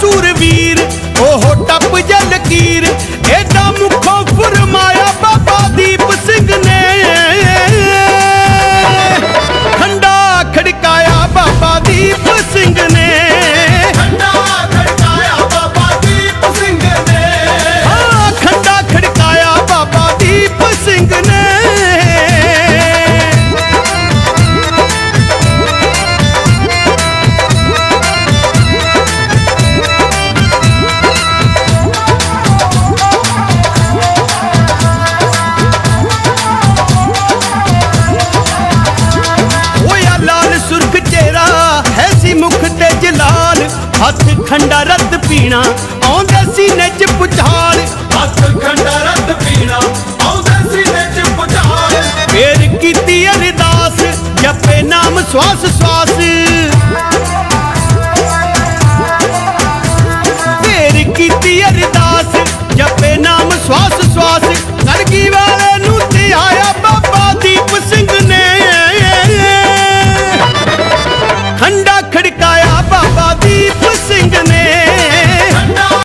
சூரவி ਖੰਡਾ ਰੱਤ ਪੀਣਾ ਆਉਂਦਾ ਸੀਨੇ ਚ ਪੁਚਾਲ। ਹੱਥ ਖੰਡਾ ਰੱਤ ਪੀਣਾ ਆਉਂਦੇ ਸੀਨੇ ਚ ਪੁਚਾਲ। ਫੇਰ ਕੀਤੀ ਅਰਦਾਸ ਜਪੇ ਨਾਮ ਸਵਾਸ।